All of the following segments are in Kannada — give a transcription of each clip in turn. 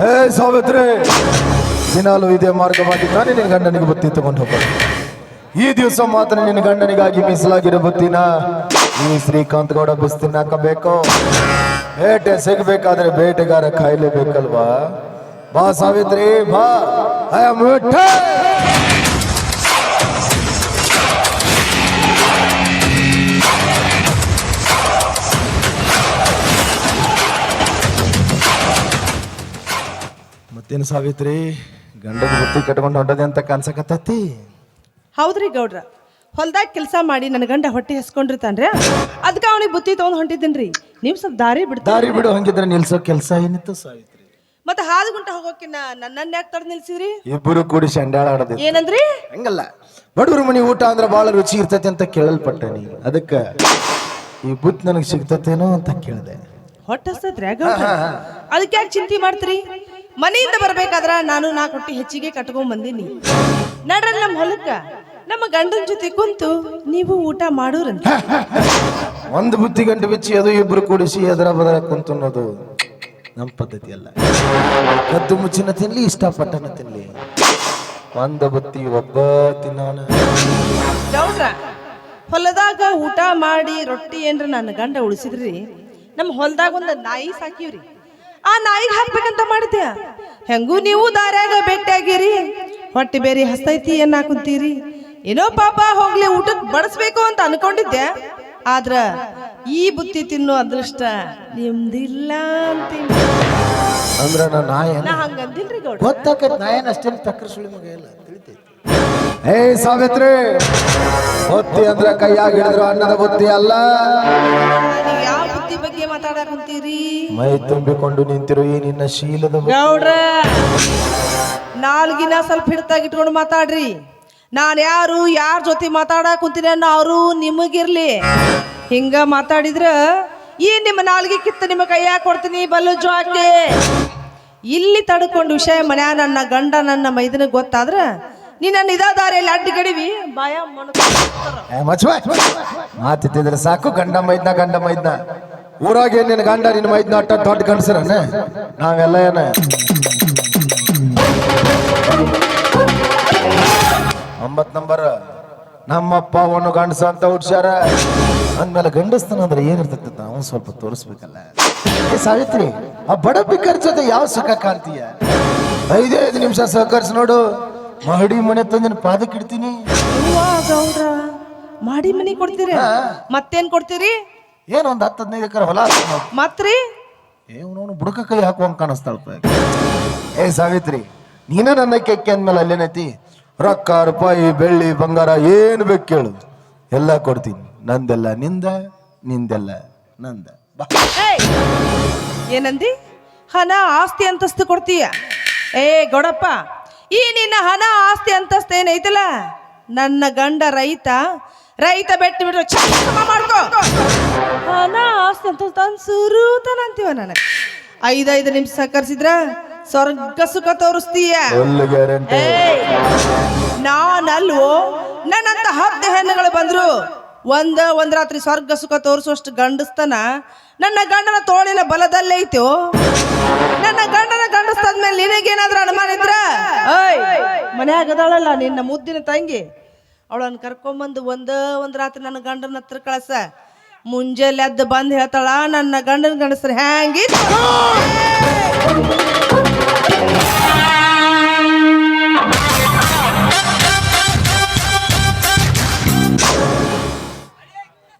ಹೇ ಸಾವಿತ್ರಿ, ದಿನಾಲು ಇದೇ ಮಾರ್ಗವಾಗಿ ತಾನೇ ನಿನ್ನ ಗಂಡನಿಗೆ ಬುತ್ತಿ ತಗೊಂಡು ಹೋಗೋದು ಈ ದಿವಸ ಮಾತ್ರ ನಿನ್ನ ಗಂಡನಿಗಾಗಿ ಮೀಸಲಾಗಿರೋ ಬುತ್ತಿನ. ಈ ಶ್ರೀಕಾಂತ್ ಗೌಡ ಬುಸ್ತಿನ ಹಾಕಬೇಕು. ಬೇಟೆ ಸಿಗ್ಬೇಕಾದ್ರೆ ಬೇಟೆಗಾರ ಕಾಯ್ಲೇಬೇಕಲ್ವಾ? ಬಾ ಸಾವಿತ್ರಿ, ಬಾ. ಐ ಆಮ್ ಮತ್ತೇನು ಸಾವಿತ್ರಿ ಗಂಡ ಬುತ್ತಿ ಕಟ್ಕೊಂಡು ಹೊಂಟದೆ ಅಂತ ಕನ್ಸಕತ್ತತಿ ಹೌದ್ರಿ ಗೌಡ್ರ. ಹೊಲ್ದಾಗ ಕೆಲಸ ಮಾಡಿ ನನ್ನ ಗಂಡ ಹೊಟ್ಟೆ ಹೆಸ್ಕೊಂಡಿರ್ತಾನ್ರಿ. ಅದಕ್ಕೆ ಅವನಿಗೆ ಬುತ್ತಿ ತಗೊಂಡು ಹೊಂಟಿದ್ದೀನ್ರಿ. ನೀವು ಸ್ವಲ್ಪ ದಾರಿ ಬಿಡ್ತಾ ದಾರಿ ಬಿಡು ಹಂಗಿದ್ರೆ ನಿಲ್ಸೋ ಕೆಲಸ ಏನಿತ್ತು ಸಾವಿತ್ರಿ? ಮತ್ತೆ ಹಾದು ಗುಂಟ ಹೋಗೋಕಿನ್ನ ನನ್ನನ್ನ ಯಾಕೆ ತಡ ನಿಲ್ಸಿದ್ರಿ? ಇಬ್ಬರು ಕೂಡಿ ಶಂಡಾಳ ಆಡೋದು ಏನಂದ್ರಿ? ಹಂಗಲ್ಲ. ಬಡವ್ರ ಮನೆ ಊಟ ಅಂದ್ರೆ ಬಹಳ ರುಚಿ ಇರ್ತೈತೆ ಅಂತ ಕೇಳಲ್ಪಟ್ಟನಿ ಅದಕ್ಕೆ ಈ ಬುತ್ ನನಗೆ ಸಿಗ್ತತೇನೋ ಅಂತ ಕೇಳಿದೆ. ಹೊಟ್ಟೆ ಹಸ್ತತ್ರಿ ಗೌಡ್ರ? ಅದಕ್ಕೆ ಯಾಕೆ ಚಿಂತೆ ಮಾಡ್ತೀರಿ? ಮನೆಯಿಂದ ಬರ್ಬೇಕಾದ್ರ ನಾನು ನಾಲ್ಕು ರೊಟ್ಟಿ ಹೆಚ್ಚಿಗೆ ಕಟ್ಕೊಂಡ್ ಬಂದೀನಿ. ನಡ್ರ ನಮ್ಮ ಹೊಲಕ್ಕ ನಮ್ಮ ಗಂಡನ ಜೊತೆ ಕುಂತು ನೀವು ಊಟ ಮಾಡೋರಂತ. ಒಂದು ಬುತ್ತಿ ಗಂಟೆ ಬಿಚ್ಚಿ ಅದು ಇಬ್ರು ಕೂಡಿಸಿ ಎದರ ಬದರ ಕುಂತನ್ನೋದು ನಮ್ಮ ಪದ್ಧತಿ ಅಲ್ಲ. ಕದ್ದು ಮುಚ್ಚಿನ ತಿನ್ಲಿ ಇಷ್ಟಪಟ್ಟನ ತಿನ್ಲಿ. ಒಂದು ಬುತ್ತಿ ಒಬ್ಬ ತಿನ್ನೋಣ ಗೌಡ್ರ ಹೊಲದಾಗ ಊಟ ಮಾಡಿ ರೊಟ್ಟಿ ಏನ್ರ ನನ್ನ ಗಂಡ ಉಳಿಸಿದ್ರಿ ನಮ್ಮ ಹೊಲದಾಗ ಒಂದು ನಾಯಿ ಸಾಕಿವ್ರಿ ಆ ನಾಯಿಗೆ ಹಾಕ್ಬೇಕಂತ ಮಾಡಿದ್ಯಾ? ಹೆಂಗೂ ನೀವು ದಾರ್ಯಾಗ ಭೇಟಿಯಾಗಿರಿ? ಹೊಟ್ಟೆ ಬೇರೆ ಹಸ್ತೈತಿ ಏನ್ ಹಾಕುಂತೀರಿ? ಏನೋ ಪಾಪ ಹೋಗ್ಲಿ ಊಟಕ್ಕೆ ಬಡಿಸ್ಬೇಕು ಅಂತ ಅನ್ಕೊಂಡಿದ್ದೆ ಆದ್ರ ಈ ಬುತ್ತಿ ತಿನ್ನೋ ಅದೃಷ್ಟ ನಿಮ್ದಿಲ್ಲ ಅಂತ ಅಂದ್ರ ನಾ ನಾಯನ? ಹಂಗಂದಿಲ್ರಿ ಗೌಡ ಗೊತ್ತಾಕತ್ ನಾಯನ್ ಅಷ್ಟೇನು ತಕ್ಕ ಸುಳಿ ಮಗ ಇಲ್ಲ ತಿಳಿತೈತಿ. ಏ ಸಾವಿತ್ರಿ ಬುತ್ತಿ ಅಂದ್ರೆ ಕೈಯಾಗಿ ಹಿಡಿದ್ರು ಅನ್ನದ ಬುತ್ತಿ ಅಲ್ಲ. ಯಾವ ಬುತ್ತಿ ಬಗ್ಗೆ ಮೈ ತುಂಬಿಕೊಂಡು ನಿಂತಿರು ಈ ನಿನ್ನ ಶೀಲದ. ಗೌಡ್ರ ನಾಲ್ಗಿನ ಸ್ವಲ್ಪ ಹಿಡ್ತಾಗ ಇಟ್ಕೊಂಡು ಮಾತಾಡ್ರಿ. ನಾನು ಯಾರು ಯಾರ ಜೊತೆ ಮಾತಾಡಕ್ ಕುಂತೀನಿ ಅನ್ನೋ ಅವರು ನಿಮಗಿರ್ಲಿ. ಹಿಂಗ ಮಾತಾಡಿದ್ರ ಈ ನಿಮ್ಮ ನಾಲ್ಗೆ ಕಿತ್ತ ನಿಮ್ಮ ಕೈಯಾಗ ಕೊಡ್ತೀನಿ ಬಲ್ಲು ಜೋಕೆ. ಇಲ್ಲಿ ತಡ್ಕೊಂಡು ವಿಷಯ ಮನ್ಯ ನನ್ನ ಗಂಡ ನನ್ನ ಮೈದನ ಗೊತ್ತಾದ್ರ ನನ್ನ ಇದ ದಾರಿಯಲ್ಲಿ ಅಡ್ಡಿ ಗಡಿವಿ ಬಾಯ ಮಾತಿತ್ತಿದ್ರೆ ಸಾಕು, ಗಂಡ ಮೈದ್ನ ಗಂಡ ಮೈದ್ನ. ಊರಾಗ ಏನ್ ನಿನ್ನ ಗಂಡ, ನಿನ್ನ ಮೈದ್ನ ಅಟ್ಟ ದೊಡ್ಡ ಗಂಡಸರನ? ನಾವೆಲ್ಲ ಏನ? ಒಂಬತ್ ನಂಬರ್. ನಮ್ಮಪ್ಪ ಅವನು ಗಂಡಸ ಅಂತ ಹುಡ್ಸ್ಯಾರ. ಅಂದ್ಮೇಲೆ ಗಂಡಸ್ತನ ಅಂದ್ರೆ ಏನಿರ್ತೈತೆ ನಾವು ಸ್ವಲ್ಪ ತೋರಿಸ್ಬೇಕಲ್ಲ. ಸಾವಿತ್ರಿ, ಆ ಬಡ ಬಿಕ್ಕರ್ ಜೊತೆ ಯಾವ ಸುಖ ಕಾಣ್ತೀಯ? ಐದೈದು ಐದು ನಿಮಿಷ ಸಹಕರಿಸಿ ನೋಡು. ಮಹಡಿ ಮನೆ ತಂದಿನ ಪಾದಕ್ಕೆ ಇಡ್ತೀನಿ. ಅವ್ವಾ ಗೌಡ್ರ ಮಾಡಿ ಮನಿ ಕೊಡ್ತೀರಿ? ಮತ್ತೇನ್ ಕೊಡ್ತೀರಿ? ಏನು ಒಂದು ಹತ್ತು ಹದಿನೈದು ಎಕರೆ ಹೊಲ. ಮತ್ರಿ? ಏ ಅವನವನು ಬುಡಕ ಕೈ ಹಾಕುವಂಗ ಕಾಣಿಸ್ತಾಳಪ್ಪ ಏ ಸಾವಿತ್ರಿ ನೀನ ನನ್ನ ಕೆಕ್ಕೆ ಅಂದ್ಮೇಲೆ ಅಲ್ಲೇನೈತಿ? ರೊಕ್ಕ ರೂಪಾಯಿ ಬೆಳ್ಳಿ ಬಂಗಾರ ಏನು ಬೇಕು ಕೇಳು. ಎಲ್ಲ ಕೊಡ್ತೀನಿ. ನಂದೆಲ್ಲ ನಿಂದ ನಿಂದೆಲ್ಲ ನಂದ. ಬಾ. ಏಯ್! ಏನಂದಿ? ಹಣ ಆಸ್ತಿ ಅಂತಸ್ತು ಕೊಡ್ತೀಯ? ಏ ಗೌಡಪ್ಪ ಈ ನಿನ್ನ ಹಣ ಆಸ್ತಿ ಅಂತಸ್ತೇನೈತಲ್ಲ ನನ್ನ ಗಂಡ ರೈತ ರೈತ ಬೆಟ್ಟು ಚಕ್ರ ಮಾಡ್ಕೋ. ಹಣ ಆಸ್ತಿ ಅಂತ ಸುರೂತನ ಅಂತೀವ ನನಗೆ. ಐದೈದು ನಿಮಿಷ ಸಹಕರಿಸಿದ್ರ ಸ್ವರ್ಗ ಸುಖ ತೋರಿಸ್ತೀಯ! ನಾನಲ್ವೋ ನನ್ನಂತ ಹತ್ತು ಹೆಣ್ಣುಗಳು ಬಂದ್ರು ಒಂದ, ಒಂದ್ ರಾತ್ರಿ ಸ್ವರ್ಗ ಸುಖ ತೋರಿಸುವಷ್ಟು ಗಂಡಸ್ತನ, ನನ್ನ ಗಂಡನ ತೋಳಿನ ಬಲದಲ್ಲೇ ಐತೋ? ನನ್ನ ಗಂಡನ ಗಂಡಸ್ತಾದ್ಮೇಲೆ ನಿನಗೇನಾದ್ರೂ ಅನುಮಾನ ಇದ್ರ? ಓಯ್, ಮನ್ಯಾಗ ನಿನ್ನ ಮುದ್ದಿನ ತಂಗಿ. ಅವಳನ್ನ ಕರ್ಕೊಂಬಂದು ಒಂದ, ಒಂದ್ ರಾತ್ರಿ ನನ್ನ ಗಂಡನ ಹತ್ರ ಕಳಸ. ಮುಂಜಾನೆ ಎದ್ದು ಬಂದು ಹೇಳ್ತಾಳ, ನನ್ನ ಗಂಡನ ಗಂಡಸ್ರು ಹ್ಯಾಂಗಿತ್ತು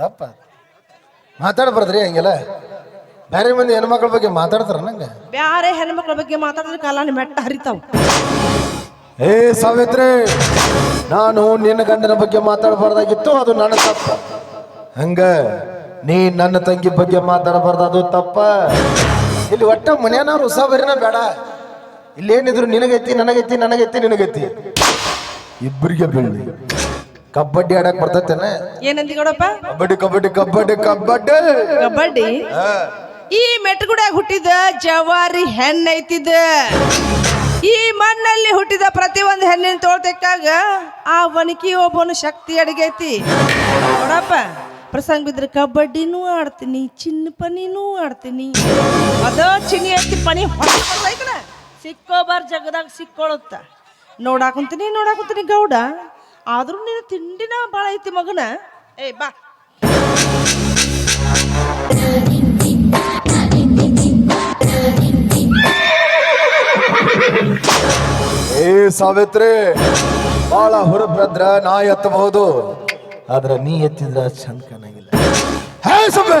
ತಪ್ಪ. ಮಾತಾಡ್ಬಾರ್ದ್ರಿ ಹಂಗೆಲ್ಲ? ಬೇರೆ ಮಂದಿ ಹೆಣ್ಮಕ್ಳ ಬಗ್ಗೆ ಮಾತಾಡ್ತಾರ ನಂಗೆ? ಬ್ಯಾರೆ ಹೆಣ್ಮಕ್ಳ ಬಗ್ಗೆ ಮಾತಾಡಿದ್ರೆ ಕಾಲಾನ ಮೆಟ್ಟ ಹರಿತಾವ್. ಏ ಸಾವಿತ್ರಿ ನಾನು ನಿನ್ನ ಗಂಡನ ಬಗ್ಗೆ ಮಾತಾಡಬಾರ್ದಾಗಿತ್ತು ಅದು ನನ್ನ ತಪ್ಪ. ಹಂಗ ನೀ ನನ್ನ ತಂಗಿ ಬಗ್ಗೆ ಮಾತಾಡಬಾರ್ದು ಅದು ತಪ್ಪ. ಇಲ್ಲಿ ಒಟ್ಟ ಮನ್ಯಾನವ್ರು ಉಸಾಬರಿನ ಬೇಡ. ಇಲ್ಲಿ ಏನಿದ್ರು ನಿನಗೈತಿ ನನಗೈತಿ ನನಗೈತಿ ನಿನಗೈತಿ. ಇಬ್ಬರಿಗೆ ಬೀಳ್ಲಿ ಕಬಡ್ಡಿ ಆಡಕ್ ಬರ್ತೈತೇನ. ಏನಂದಿ ಕೊಡಪ್ಪ ಕಬಡ್ಡಿ ಕಬಡ್ಡಿ ಕಬಡ್ಡಿ ಕಬಡ್ಡಿ. ಕಬಡ್ಡಿ. ಈ ಮೆಟ್ಗುಡ್ಯಾಗ ಹುಟ್ಟಿದ ಜವಾರಿ ಹೆಣ್ಣೈತಿದ ಈ ಮಣ್ಣಲ್ಲಿ ಹುಟ್ಟಿದ ಪ್ರತಿ ಒಂದು ಹೆಣ್ಣಿನ ತೋಳ್ತಕ್ಕಾಗ ಆ ಒನಕಿ ಒಬ್ಬನು ಶಕ್ತಿ ಅಡಿಗೈತಿ. ನೋಡಪ್ಪ ಪ್ರಸಂಗ ಬಿದ್ರೆ ಕಬಡ್ಡಿನೂ ಆಡ್ತೀನಿ ಚಿನ್ನ ಪನಿನೂ ಆಡ್ತೀನಿ. ಅದ ಚಿನ್ನಿ ಐತಿ ಪನಿ. ಸಿಕ್ಕೋಬಾರ್ ಜಗದಾಗ ಸಿಕ್ಕೊಳುತ್ತ. ನೋಡಾಕುಂತೀನಿ ನೋಡಾಕುಂತೀನಿ ಗೌಡ. ಆದ್ರೂ ನೀನು ತಿಂಡಿನ ಭಾಳ ಐತಿ ಮಗನ. ಏ ಬಾ. ಏ ಸಾವಿತ್ರಿ ಬಾಳ ಹುರುಬ್ರದ್ರ ನಾ ಎತ್ತಬಹುದು. ಆದ್ರೆ ನೀ ಎತ್ತಿದ್ರ ಚಂದ ಕಾಣಂಗಿಲ್ಲ. ಹೇ ಸುಬ್ಬೆ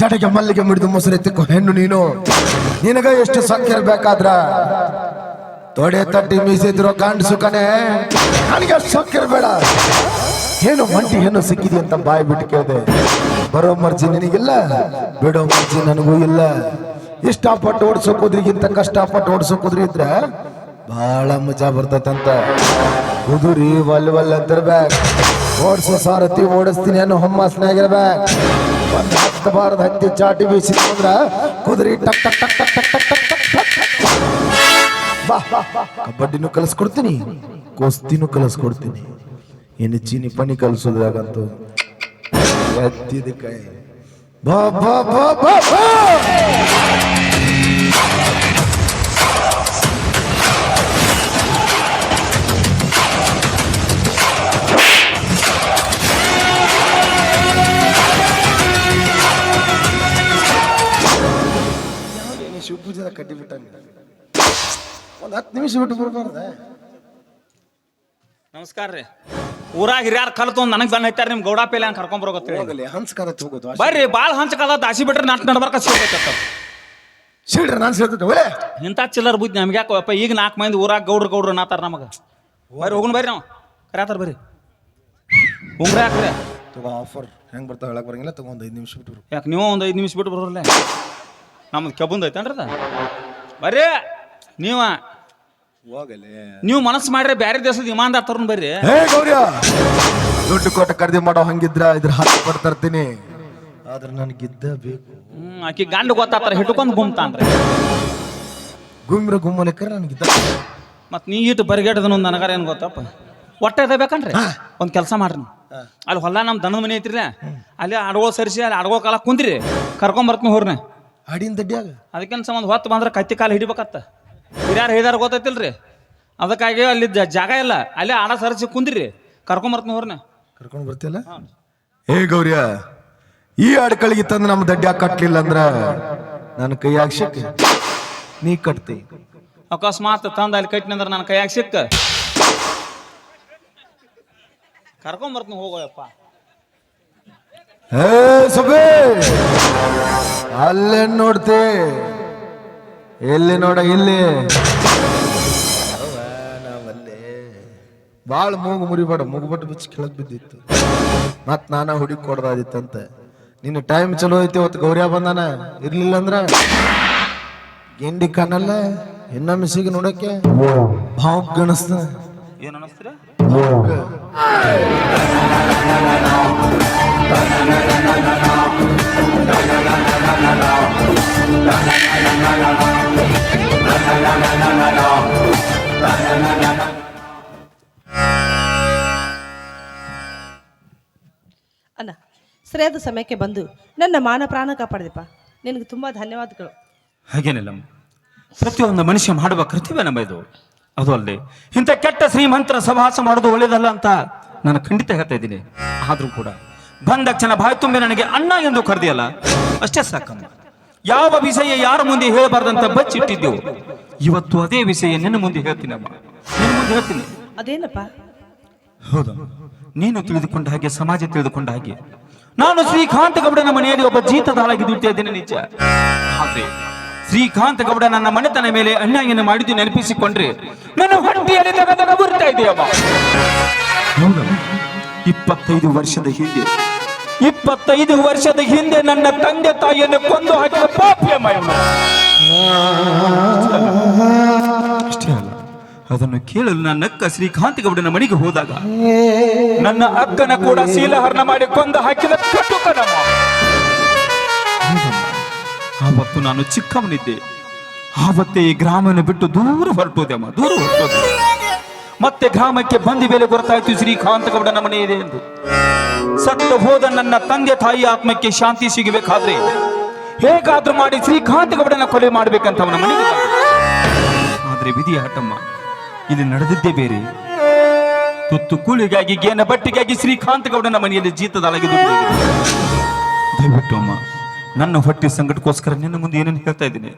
ಜಡೆಗೆ ಮಲ್ಲಿಗೆ ಮುಡಿದು ಮೊಸರು ಎತ್ತಿಕೊ ಹೆಣ್ಣು ನೀನು. ನಿನಗ ಎಷ್ಟು ಸಂಖ್ಯೆ ಬೇಕಾದ್ರ ತೊಡೆ ತಟ್ಟಿ ಮೀಸಿದ್ರು ಕಾಣಿಸು ಕಣೆ. ನನಗೆ ಸೊಕ್ಕಿರ್ಬೇಡ ಏನು ಮಂಟಿ ಏನು ಸಿಕ್ಕಿದೆ ಅಂತ ಬಾಯಿ ಬಿಟ್ಟು ಕೇಳಿದೆ. ಬರೋ ಮರ್ಜಿ ನಿನಗಿಲ್ಲ, ಬಿಡೋ ಮರ್ಜಿ ನನಗೂ ಇಲ್ಲ. ಇಷ್ಟಪಟ್ಟು ಓಡಿಸೋಕೋದ್ರಿಗಿಂತ ಕಷ್ಟಪಟ್ಟು ಓಡಿಸೋಕೋದ್ರಿ ಇದ್ರೆ ಬಹಳ ಮಜಾ ಬರ್ತದಂತ ಕುದುರಿ ವಲ್ ವಲ್ ಅಂತಿರ್ಬೇಕು. ಓಡಿಸೋ ಸಾರತಿ ಓಡಿಸ್ತೀನಿ ಅನ್ನೋ ಹೊಮ್ಮಸ್ನಾಗಿರ್ಬೇಕು ಒಂದು ಹತ್ತು ಬಾರದ ಹತ್ತಿ ಚಾಟಿ ಬೀಸಿ ಅಂದ್ರೆ ಕುದುರಿ ಟಕ್ ಟಕ್ ಟಕ್ ಟಕ್ ಟಕ್ ಟಕ್ ಟಕ್ ಬಾ ಕಬಡ್ಡಿನೂ ಕಲಿಸ್ಕೊಡ್ತೀನಿ ಕುಸ್ತಿನೂ ಕಲಿಸ್ಕೊಡ್ತೀನಿ ಇನ್ನು ಚೀನಿ ಪನಿ ಕಲಿಸೋದ್ರಾಗಂತೂ ಎತ್ತಿದ ಕೈ ಬಾ ಬಾ ಬಾ ಬಾ ಒಂದು ಹತ್ತು ನಿಮಿಷ ಬಿಟ್ಟು ಬರ್ಬಾರ್ದ. ನಮಸ್ಕಾರ ರೀ. ಊರಾಗ ಹಿರಿಯಾರ ಕಲ್ತು ನನಗೆ ಬೆನ್ನ ಹೈತಾರ ನಿಮ್ ಗೌಡ ಪೇಲೆ ಅಂತ ಕರ್ಕೊಂಡ್ ಬರೋಕತ್ತೀರಿ ಹೋಗಲಿ ಹಂಸ್ಕಾರ ಹೋಗೋದು ಬರ್ರಿ ಬಾಳ ಹಂಚಕದ ದಾಸಿ ಬಿಟ್ರೆ ನಾಟ್ ನಡ್ಬಾರ್ಕ ಸಿಗ್ಬೇಕತ್ತ ಸಿಡ್ರಿ ನಾನು ಸೇರ್ತೈತೆ ಒಳ್ಳೆ ಇಂಥ ಚಿಲ್ಲರ್ ಬುದ್ಧಿ ನಮ್ಗೆ ಯಾಕಪ್ಪ ಈಗ ನಾಲ್ಕು ಮಂದಿ ಊರಾಗ ಗೌಡ್ರು ಗೌಡ್ರು ನಾತಾರ ನಮಗೆ. ಬರ್ರಿ ಹೋಗುನ್ ಬರ್ರಿ ನಾವು. ಕರ್ಯಾತಾರ ಬರ್ರಿ. ಉಂಗ್ರ ಹಾಕ್ರಿ ತಗೋ ಆಫರ್ ಹೆಂಗೆ ಬರ್ತಾವ ಹೇಳಕ್ ಬರಂಗಿಲ್ಲ ತಗೋ ಒಂದು ಐದು ನಿಮಿಷ ಬಿಟ್ಟು ಯಾಕೆ ನೀವು ಒಂದು ಐದು ನಿಮಿಷ ಬಿಟ್ಟು ಬರೋಲ್ಲ ನಮ್ದು ಕೆಬ್ಬಂದು ಐತೇನ್ರದ ಬರ್ರಿ ನೀವ. ಹೋಗಲಿ. ನೀವು ಮನಸ್ಸು ಮಾಡ್ರೆ ಬ್ಯಾರೆ ದೇಶದ ಇಮಾನ್ದಾರ್ ತರುಣ್ ಬರ್ರಿ. ಹೇ ಗೌರ್ಯ! ದುಡ್ಡು ಕೊಟ್ಟು ಖರೀದಿ ಮಾಡೋ ಹಂಗಿದ್ರ ಇದ್ರ ಹತ್ತು ಕೊಟ್ಟು ತರ್ತೀನಿ. ಆದ್ರೆ ನನಗಿದ್ದ ಬೇಕು. ಹ್ಮ್ ಆಕಿ ಗಂಡ ಗೊತ್ತಾತಾರ ಹಿಡ್ಕೊಂಡ್ ಗುಮ್ತಾನ್ರಿ ಗುಮ್ರ ಗುಮ್ಮಲಿಕ್ಕರ ನನಗಿದ್ದ. ಮತ್ ನೀ ಇಟ್ಟು ಬರಿಗೇಟದನ ಒಂದು ನನಗಾರ ಏನು ಗೊತ್ತಪ್ಪ? ಒಟ್ಟೆ ಎದಬೇಕನ್ರಿ ಬೇಕನ್ರಿ? ಒಂದು ಕೆಲಸ ಮಾಡ್ರಿ ನೀವು. ಅಲ್ಲಿ ಹೊಲ ನಮ್ಮ ದನದ ಮನೆ ಐತ್ರಿ ಅಲ್ಲಿ ಅಡಗೋ ಸರಿಸಿ ಅಲ್ಲಿ ಅಡಗೋ ಕಾಲ ಕುಂದ್ರಿ. ಕರ್ಕೊಂಡ್ ಬರ್ತೀನಿ ಹೋರ್ನೆ. ಹಾಡಿನ ದಡ್ಡಿಯಾಗ ಅದಕ್ಕೇನು ಸಂಬಂಧ ಹೊತ್ತು ಬಂದ್ರೆ ಕತ್ತಿ ಕಾಲು ಹಿಡಿಬೇಕತ್ತ. ಹಿರಿಯಾರು ಹೇಳಿದಾರ ಗೊತ್ತೈತಿಲ್ರಿ? ಅದಕ್ಕಾಗಿ ಅಲ್ಲಿ ಜ- ಜಾಗ ಇಲ್ಲ. ಅಲ್ಲೇ ಆಡ ಸರಿಸಿ ಕುಂದ್ರಿ. ಕರ್ಕೊಂಡ್ ಬರ್ತೀನಿ ಹೋರ್ನೆ ಕರ್ಕೊಂಡು ಬರ್ತೀಯಲ್ಲ? ಹೇ. ಗೌರ್ಯ ಈ ಅಡ್ಕಳಿಗೆ ತಂದು ನಮ್ಮ ದಡ್ಡ್ಯಾಗ ಕಟ್ಲಿಲ್ಲ ಅಂದ್ರ ನನ್ನ ಕೈಯಾಗ ಸಿಕ್ಕ. ನೀ ಕಟ್ತಿ. ಅಕಸ್ಮಾತ್ ತಂದು ಅಲ್ಲಿ ಕಟ್ಟಿನ ಅಂದ್ರೆ ನನ್ನ ಕೈಯಾಗ ಸಿಕ್ಕ. ಕರ್ಕೊಂಡ್ ಬರ್ತೀನಿ ಹೋಗೋಯಪ್ಪ. ಏ ಸುಬೇ ಅಲ್ಲೇ ನೋಡ್ತಿ? ಎಲ್ಲಿ ನೋಡ ಇಲ್ಲಿ. ಬಾಳ ಮೂಗು ಮುರಿಬೇಡ ಮುಗುಬಟ್ಟು ಬಿಚ್ಚಿ ಕೆಳಗ್ ಬಿದ್ದಿತ್ತು. ಮತ್ ನಾನ ಹುಡುಗಿ ಕೊಡ್ದಾದಿತ್ತಂತೆ. ನಿನ್ನ ಟೈಮ್ ಚಲೋ ಐತಿ ಅವತ್ತು ಗೌರ್ಯ ಬಂದಾನ? ಇರ್ಲಿಲ್ಲ ಅಂದ್ರ ಗಿಂಡಿ ಕಾಣಲ್ಲ ಇನ್ನೊಮ್ಮೆ ಸಿಗಿ ನೋಡಕ್ಕೆ? ಭಾವ ಗಣಸ್ತ. ಏನು ಅನ್ನಿಸ್ತೀರ ಅಣ್ಣ, ಸರಿಯಾದ ಸಮಯಕ್ಕೆ ಬಂದು ನನ್ನ ಮಾನ ಪ್ರಾಣ ಕಾಪಾಡಿದೆಪ್ಪ. ನಿನಗೆ ತುಂಬ ಧನ್ಯವಾದಗಳು. ಹಾಗೇನಿಲ್ಲ ಪ್ರತಿಯೊಂದು ಮನುಷ್ಯ ಮಾಡುವ ಕರ್ತವ್ಯ ನಮ್ಮ ಅದು ಅಲ್ಲದೆ, ಇಂಥ ಕೆಟ್ಟ ಶ್ರೀಮಂತರ ಸಭಾಸ ಮಾಡೋದು ಒಳ್ಳೇದಲ್ಲ ಅಂತ ನಾನು ಖಂಡಿತ ಹೇಳ್ತಾ ಇದ್ದೀನಿ. ಆದರೂ ಕೂಡ ಬಂದ ಕ್ಷಣ ಬಾಯಿ ತುಂಬಿ ನನಗೆ ಅಣ್ಣ ಎಂದು ಕರೆದಿಯಲ್ಲ, ಅಷ್ಟೇ ಸಾಕಮ್ಮ. ಯಾವ ವಿಷಯ ಯಾರ ಮುಂದೆ ಹೇಳಬಾರ್ದಂತ ಬಚ್ಚಿಟ್ಟಿದ್ದೆವು ಇವತ್ತು ಅದೇ ವಿಷಯ ನಿನ್ನ ಮುಂದೆ ಹೇಳ್ತೀನಮ್ಮ. ನಿನ್ನ ಮುಂದೆ ಹೇಳ್ತೀನಿ. ಅದೇನಪ್ಪ? ಹೌದು. ನೀನು ತಿಳಿದುಕೊಂಡ ಹಾಗೆ ಸಮಾಜ ತಿಳಿದುಕೊಂಡ ಹಾಗೆ. ನಾನು ಶ್ರೀಕಾಂತ ಗೌಡನ ಮನೆಯಲ್ಲಿ ಒಬ್ಬ ಜೀತದಾಳಾಗಿ ದುಡ್ತಾ ಇದ್ದೇನೆ ನಿಜ. ಆದ್ರೆ ಶ್ರೀಕಾಂತ ಗೌಡ ನನ್ನ ಮನೆತನ ಮೇಲೆ ಅನ್ಯಾಯನ ಮಾಡಿದ್ದು ನೆನಪಿಸಿಕೊಂಡ್ರೆ ನನ್ನ ಹೊಟ್ಟೆಯಲ್ಲಿ ಬರ್ತಾ ಇದೆಯಮ್ಮ. ಹೌದು. ಇಪ್ಪತ್ತೈದು ವರ್ಷದ ಹಿಂದೆ ಇಪ್ಪತ್ತೈದು ವರ್ಷದ ಹಿಂದೆ ನನ್ನ ತಂದೆ ತಾಯಿಯನ್ನು ಕೊಂದು ಹಾಕಿದ ಪಾಪ್ಯ ಇವನು. ಅಷ್ಟೇ ಅಲ್ಲ ಅದನ್ನು ಕೇಳಲು ನನ್ನ ಅಕ್ಕ ಶ್ರೀಕಾಂತ ಗೌಡನ ಮನೆಗೆ ಹೋದಾಗ ನನ್ನ ಅಕ್ಕನ ಕೂಡ ಶೀಲಹರಣ ಮಾಡಿ ಕೊಂದು ಹಾಕಿದ. ಆವತ್ತು ನಾನು ಚಿಕ್ಕವನಿದ್ದೆ ಆವತ್ತೇ ಈ ಗ್ರಾಮವನ್ನು ಬಿಟ್ಟು ದೂರ ಹೊರಟೋದೆಮ್ಮ ದೂರ ಹೊರಟೋದೆ ಮತ್ತೆ ಗ್ರಾಮಕ್ಕೆ ಬಂದಿ ಮೇಲೆ ಗೊತ್ತಾಯ್ತು ಶ್ರೀಕಾಂತ ಗೌಡನ ಮನೆ ಇದೆ ಎಂದು. ಸತ್ತು ಹೋದ ನನ್ನ ತಂದೆ ತಾಯಿ ಆತ್ಮಕ್ಕೆ ಶಾಂತಿ ಸಿಗಬೇಕಾದ್ರೆ ಹೇಗಾದ್ರೂ ಮಾಡಿ ಶ್ರೀಕಾಂತ ಗೌಡನ ಕೊಲೆ ಮಾಡ್ಬೇಕಂತ ಅವನ ಮನೆಗೆ. ಆದ್ರೆ ವಿಧಿಯ ಹಟ್ಟಮ್ಮ ಇಲ್ಲಿ ನಡೆದಿದ್ದೇ ಬೇರೆ. ತುತ್ತು ಕೂಳಿಗಾಗಿ ಗೇನ ಬಟ್ಟಿಗಾಗಿ ಶ್ರೀಕಾಂತ ಗೌಡನ ಮನೆಯಲ್ಲಿ ದುಡಿದಿದೆ. ದಯವಿಟ್ಟು ಅಮ್ಮ, ನನ್ನ ಹೊಟ್ಟೆ ಸಂಕಟಕ್ಕೋಸ್ಕರ ನಿನ್ನ ಮುಂದೆ ಏನೇನು ಹೇಳ್ತಾ ಇದ್ದೀನಿ?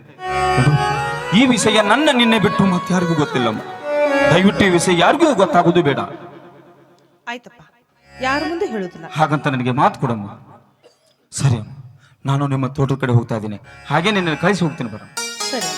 ಈ ವಿಷಯ ನನ್ನ ನಿನ್ನೆ ಬಿಟ್ಟು ಮತ್ತೆ ಯಾರಿಗೂ ಗೊತ್ತಿಲ್ಲಮ್ಮ. ದಯವಿಟ್ಟು ಈ ವಿಷಯ ಯಾರಿಗೂ ಗೊತ್ತಾಗೋದು ಬೇಡ. ಆಯ್ತಪ್ಪ. ಯಾರ ಮುಂದೆ ಹೇಳುದಿಲ್ಲ ಹಾಗಂತ ನನಗೆ ಮಾತು ಕೊಡಮ್ಮ ಸರಿ ಅಮ್ಮ. ನಾನು ನಿಮ್ಮ ತೋಟದ ಕಡೆ ಹೋಗ್ತಾ ಇದ್ದೀನಿ. ಹಾಗೆ ನಿನ್ನ ಕಳಿಸಿ ಹೋಗ್ತೀನಿ ಬರ. ಸರಿ